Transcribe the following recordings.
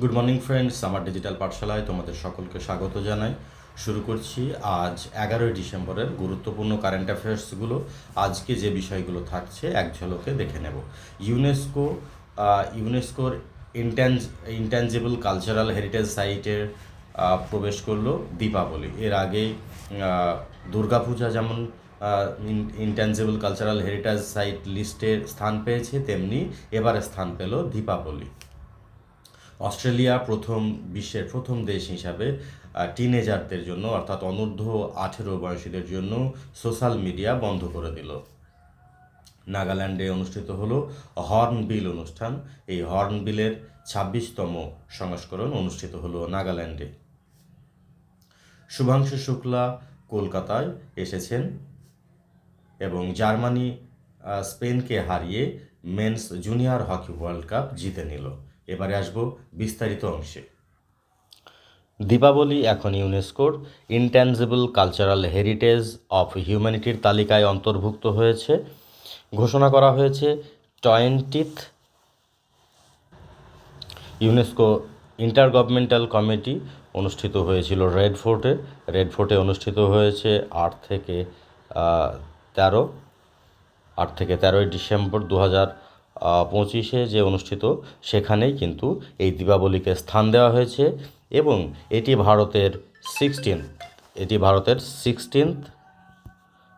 Good morning friends আমার digital পাঠশালায় তোমাদের সকলকে স্বাগত জানাই। শুরু করছি আজ এগারোই ডিসেম্বরের গুরুত্বপূর্ণ কারেন্ট অ্যাফেয়ার্সগুলো আজকে যে বিষয়গুলো থাকছে, এক ঝলকে দেখে নেব। ইউনেস্কো ইউনেস্কোর ইন্ট্যাঞ্জ ইন্ট্যাঞ্জেবল কালচারাল হেরিটেজ সাইটের প্রবেশ করল দীপাবলি। এর আগে দুর্গাপূজা যেমন ইন্ট্যাঞ্জেবল কালচারাল হেরিটেজ সাইট লিস্টের স্থান পেয়েছে, তেমনি এবারে স্থান পেল দীপাবলি। অস্ট্রেলিয়া প্রথম বিশ্বের প্রথম দেশ হিসাবে টিনেজারদের জন্য, অর্থাৎ অনূর্ধ্ব আঠেরো বয়সীদের জন্য সোশ্যাল মিডিয়া বন্ধ করে দিল। নাগাল্যান্ডে অনুষ্ঠিত হলো হর্নবিল অনুষ্ঠান। এই হর্নবিলের ছাব্বিশতম সংস্করণ অনুষ্ঠিত হলো নাগাল্যান্ডে। শুভাংশু শুক্লা কলকাতায় এসেছেন এবং জার্মানি স্পেনকে হারিয়ে men's junior hockey world cup জিতে নিল। এবারে আসব বিস্তারিত অংশে। দীপাবলি এখন ইউনেস্কোর ইনট্যাঞ্জেবল কালচারাল হেরিটেজ অফ হিউম্যানিটির তালিকায় অন্তর্ভুক্ত হয়েছে। ঘোষণা করা হয়েছে twentieth UNESCO intergovernmental committee অনুষ্ঠিত হয়েছিল রেড ফোর্টে। রেড ফোর্টে অনুষ্ঠিত হয়েছে আট থেকে তেরো, আট থেকে তেরোই ডিসেম্বর দু হাজার পঁচিশে যে অনুষ্ঠিত, সেখানেই কিন্তু এই দীপাবলিকে স্থান দেওয়া হয়েছে এবং এটি ভারতের সিক্সটিন এটি ভারতের সিক্সটিন্থ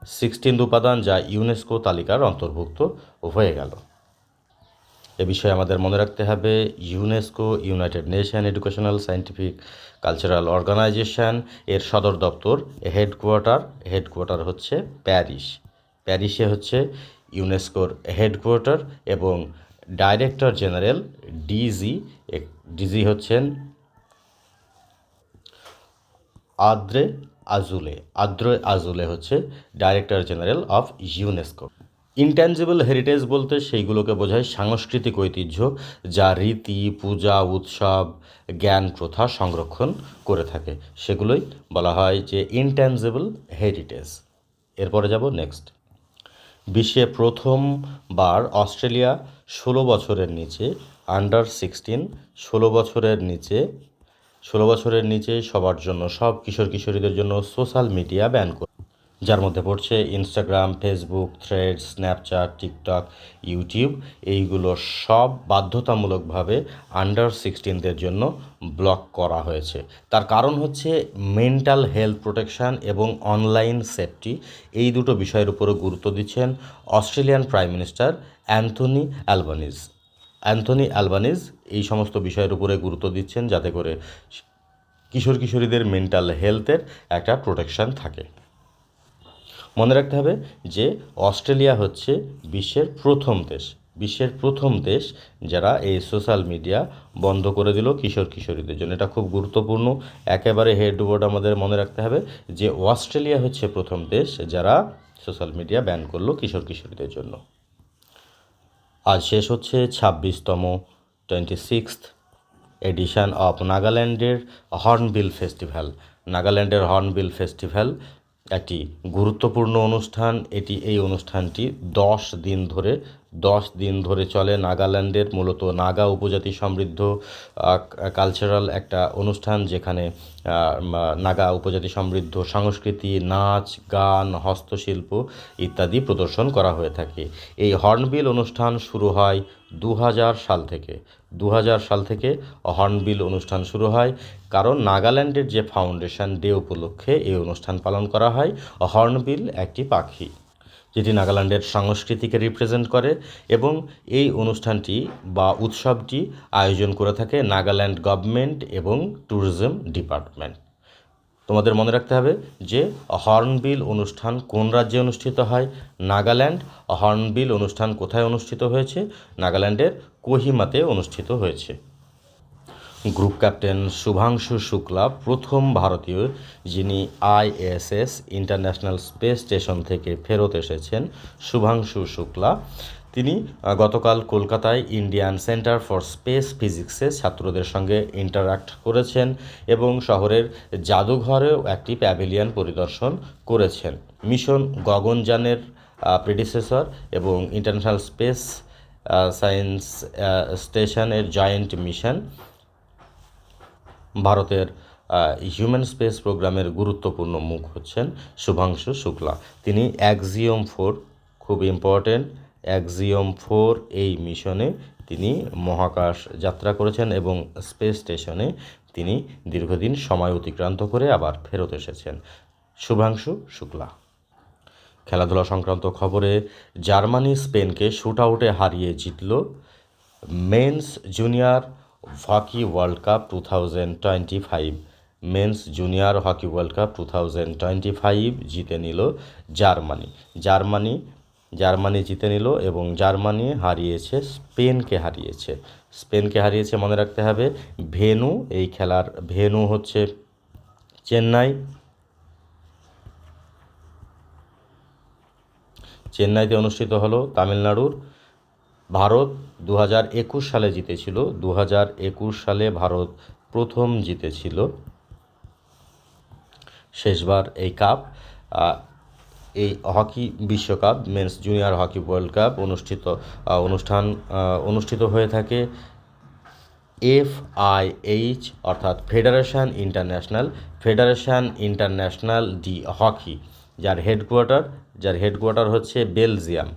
সিক্সটিন্থ উপাদান যা ইউনেস্কো তালিকার অন্তর্ভুক্ত হয়ে গেল। এ বিষয়ে আমাদের মনে রাখতে হবে UNESCO United Nation Educational Scientific Cultural Organisation এর সদর দপ্তর হেডকোয়ার্টার হেডকোয়ার্টার হচ্ছে প্যারিস। প্যারিসে হচ্ছে ইউনেস্কোর হেডকোয়ার্টার এবং ডাইরেক্টর জেনারেল ডিজি ডিজি হচ্ছেন আদ্রে আজুলে আদ্রে আজুলে হচ্ছে director general of UNESCO. Intangible heritage বলতে সেইগুলোকে বোঝায় সাংস্কৃতিক ঐতিহ্য যা রীতি, পূজা, উৎসব, জ্ঞান, প্রথা, সংরক্ষণ করে থাকে। সেগুলোই বলা হয় যে ইনট্যাঞ্জিবল হেরিটেজ। এরপরে যাব নেক্সট। বিশ্বে প্রথমবার অস্ট্রেলিয়া ষোলো বছরের নিচে আন্ডার সিক্সটিন ষোলো বছরের নিচে, ষোলো বছরের নিচে সবার জন্য, সব কিশোর কিশোরীদের জন্য সোশ্যাল মিডিয়া ব্যান করে যার মধ্যে পড়ছে Instagram Facebook Thread Snapchat TikTok YouTube এইগুলো সব বাধ্যতামূলকভাবে আন্ডার সিক্সটিনদের জন্য ব্লক করা হয়েছে। তার কারণ হচ্ছে মেন্টাল হেলথ প্রোটেকশান এবং অনলাইন সেফটি এই দুটো বিষয়ের উপরে গুরুত্ব দিচ্ছেন Australian prime minister Anthony Albanese Anthony Albanese এই সমস্ত বিষয়ের উপরে গুরুত্ব দিচ্ছেন যাতে করে কিশোর কিশোরীদের মেন্টাল হেলথের একটা প্রোটেকশন থাকে। মনে রাখতে হবে যে অস্ট্রেলিয়া হচ্ছে বিশ্বের প্রথম দেশ, বিশ্বের প্রথম দেশ যারা এই সোশ্যাল মিডিয়া বন্ধ করে দিল কিশোর কিশোরীদের জন্য। এটা খুব গুরুত্বপূর্ণ। একেবারে হেডবোর্ড আমাদের মনে রাখতে হবে যে অস্ট্রেলিয়া হচ্ছে প্রথম দেশ যারা সোশ্যাল মিডিয়া ব্যান করল কিশোর কিশোরীদের জন্য। আজ শেষ হচ্ছে ছাব্বিশতম টোয়েন্টি সিক্সথ এডিশান অফ নাগাল্যান্ডের হর্নবিল ফেস্টিভ্যাল নাগাল্যান্ডের হর্নবিল ফেস্টিভ্যাল একটি গুরুত্বপূর্ণ অনুষ্ঠান। এটি এই অনুষ্ঠানটি দশ দিন ধরে দশ দিন ধরে চলে নাগাল্যান্ডের, মূলত নাগা উপজাতি সমৃদ্ধ কালচারাল একটা অনুষ্ঠান যেখানে নাগা উপজাতি সমৃদ্ধ সংস্কৃতি, নাচ, গান, হস্তশিল্প ইত্যাদি প্রদর্শন করা হয়ে থাকে। এই হর্নবিল অনুষ্ঠান শুরু হয় দু হাজার সাল থেকে। দু হাজার সাল থেকে হর্নবিল অনুষ্ঠান শুরু হয়, কারণ নাগাল্যান্ডের যে ফাউন্ডেশন ডে উপলক্ষে এই অনুষ্ঠান পালন করা হয়, হর্নবিল একটি পাখি। যেটি নাগাল্যান্ডের সংস্কৃতিকে রিপ্রেজেন্ট করে এবং এই অনুষ্ঠানটি বা উৎসবটি আয়োজন করে থাকে নাগাল্যান্ড গভর্নমেন্ট এবং ট্যুরিজম ডিপার্টমেন্ট। তোমাদের মনে রাখতে হবে যে হর্নবিল অনুষ্ঠান কোন রাজ্যে অনুষ্ঠিত হয়? নাগাল্যান্ড। হর্নবিল অনুষ্ঠান কোথায় অনুষ্ঠিত হয়েছে? নাগাল্যান্ডের কোহিমাতে অনুষ্ঠিত হয়েছে। গ্রুপ ক্যাপ্টেন শুভাংশু শুক্লা, প্রথম ভারতীয় যিনি আইএসএস ইন্টারন্যাশনাল স্পেস স্টেশন থেকে ফেরত এসেছেন, শুভাংশু শুক্লা। তিনি গতকাল কলকাতায় ইন্ডিয়ান সেন্টার ফর স্পেস ফিজিক্সে ছাত্রদের সঙ্গে ইন্টারাক্ট করেছেন এবং শহরের জাদুঘরেও একটি প্যাভিলিয়ন পরিদর্শন করেছেন। মিশন গগনযানের প্রেডিসেসর এবং ইন্টারন্যাশনাল স্পেস সায়েন্স স্টেশনের জয়েন্ট মিশন। ভারতের হিউম্যান স্পেস প্রোগ্রামের গুরুত্বপূর্ণ মুখ হচ্ছেন শুভাংশু শুক্লা। তিনি অ্যাক্সিওম ফোর খুব ইম্পর্টেন্ট অ্যাক্সিওম ফোর এই মিশনে তিনি মহাকাশ যাত্রা করেছেন এবং স্পেস স্টেশনে তিনি দীর্ঘদিন সময় অতিক্রান্ত করে আবার ফেরত এসেছেন। শুভাংশু শুক্লা। খেলাধুলা সংক্রান্ত খবরে জার্মানি স্পেনকে শুট আউটে হারিয়ে জিতল। Men's junior hockey world cup two thousand twenty five men's junior hockey world cup two thousand twenty five জিতে নিল জার্মানি। জার্মানি জার্মানি জিতে নিল এবং জার্মানি হারিয়েছে, স্পেনকে হারিয়েছে। স্পেনকে হারিয়েছে মনে রাখতে হবে, ভেনু, এই খেলার ভেনু হচ্ছে চেন্নাই। চেন্নাইতে অনুষ্ঠিত হলো তামিলনাড়ুর ভারত দু একুশ সালে জিতেছিল দু একুশ সালে ভারত প্রথম জিতেছিল। শেষবার এই কাপ এই হকি বিশ্বকাপ, men's junior hockey world cup অনুষ্ঠিত অনুষ্ঠান অনুষ্ঠিত হয়ে থাকে এফ আই এইচ অর্থাৎ federation international federation international de hockey, যার হেডকোয়ার্টার যার হেডকোয়ার্টার হচ্ছে বেলজিয়াম।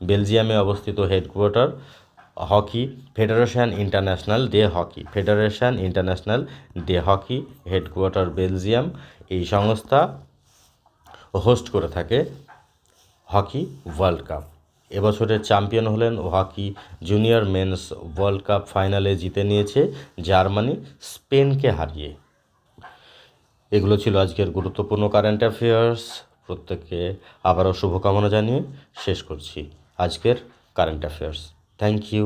বেলজিয়ামে অবস্থিত headquarter hockey federation international de hockey federation international de hockey headquarter Belgium এই সংস্থা হোস্ট করে থাকে হকি ওয়ার্ল্ড কাপ। এবছরের চ্যাম্পিয়ন হলেন hockey junior men's world cup ফাইনালে জিতে নিয়েছে জার্মানি স্পেনকে হারিয়ে। এগুলো ছিল আজকের গুরুত্বপূর্ণ কারেন্ট অ্যাফেয়ার্স। প্রত্যেককে আবারও শুভকামনা জানিয়ে শেষ করছি। আজকের কারেন্ট অ্যাফেয়ার্স থ্যাংক ইউ